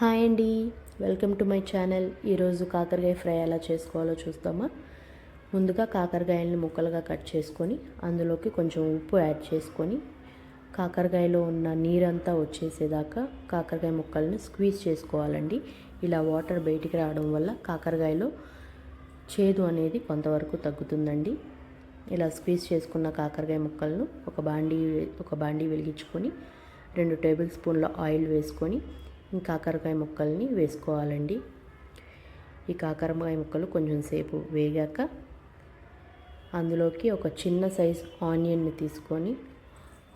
Hi అండి. Welcome to my channel. ఈరోజు కాకరకాయ ఫ్రై ఎలా చేసుకోవాలో చూస్తామా? ముందుగా కాకరకాయలను ముక్కలుగా కట్ చేసుకొని అందులోకి కొంచెం ఉప్పు యాడ్ చేసుకొని కాకరకాయలో ఉన్న నీరంతా వచ్చేసేదాకా కాకరకాయ ముక్కల్ని స్క్వీజ్ చేసుకోవాలండి. ఇలా వాటర్ బయటికి రావడం వల్ల కాకరకాయలో చేదు అనేది కొంతవరకు తగ్గుతుందండి. ఇలా స్క్వీజ్ చేసుకున్న కాకరకాయ ముక్కలను ఒక బాండీ ఒక బాండీ వెలిగించుకొని రెండు టేబుల్ స్పూన్ల ఆయిల్ వేసుకొని ఈ కాకరకాయ ముక్కల్ని వేసుకోవాలండి. ఈ కాకరకాయ ముక్కలు కొంచెం సేపు వేగాక అందులోకి ఒక చిన్న సైజ్ ఆనియన్ని తీసుకొని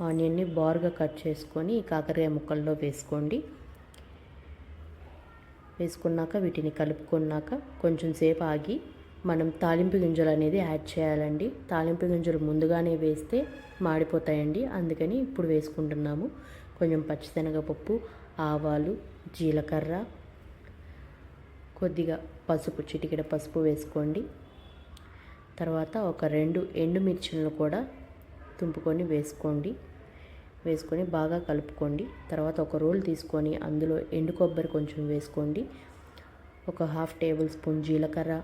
ఆనియన్ని బార్గా కట్ చేసుకొని ఈ కాకరకాయ ముక్కల్లో వేసుకోండి. వేసుకున్నాక వీటిని కలుపుకున్నాక కొంచెం సేపు ఆగి మనం తాలింపు గింజలు అనేది యాడ్ చేయాలండి. తాలింపు గింజలు ముందుగానే వేస్తే మాడిపోతాయండి. అందుకని ఇప్పుడు వేసుకుంటున్నాము. కొంచెం పచ్చిశనగపప్పు ఆవాలు జీలకర్ర కొద్దిగా పసుపు చిటికెడ పసుపు వేసుకోండి. తర్వాత ఒక రెండు ఎండుమిర్చిలను కూడా తుంపుకొని వేసుకోండి. వేసుకొని బాగా కలుపుకోండి. తర్వాత ఒక రోల్ తీసుకొని అందులో ఎండు కొబ్బరి కొంచెం వేసుకోండి. ఒక హాఫ్ టేబుల్ స్పూన్ జీలకర్ర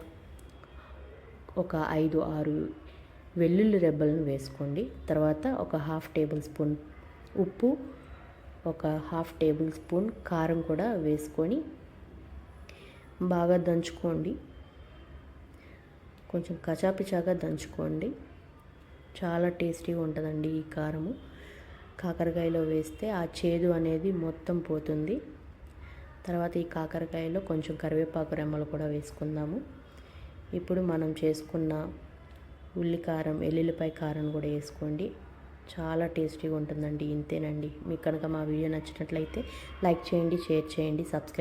ఒక ఐదు ఆరు వెల్లుల్లి రెబ్బలను వేసుకోండి. తర్వాత ఒక హాఫ్ టేబుల్ స్పూన్ ఉప్పు ఒక హాఫ్ టేబుల్ స్పూన్ కారం కూడా వేసుకొని బాగా దంచుకోండి. కొంచెం కచాపిచాగా దంచుకోండి. చాలా టేస్టీగా ఉంటుందండి ఈ కారము. కాకరకాయలో వేస్తే ఆ చేదు అనేది మొత్తం పోతుంది. తర్వాత ఈ కాకరకాయలో కొంచెం కరివేపాకు రెమ్మలు కూడా వేసుకుందాము. ఇప్పుడు మనం చేసుకున్న ఉల్లి కారం ఎల్లుల్లిపాయ కారం కూడా వేసుకోండి. చాలా టేస్టీగా ఉంటుందండి. ఇంతేనండి. మీకు కనుక మా వీడియో నచ్చినట్లయితే లైక్ చేయండి షేర్ చేయండి సబ్స్క్రైబ్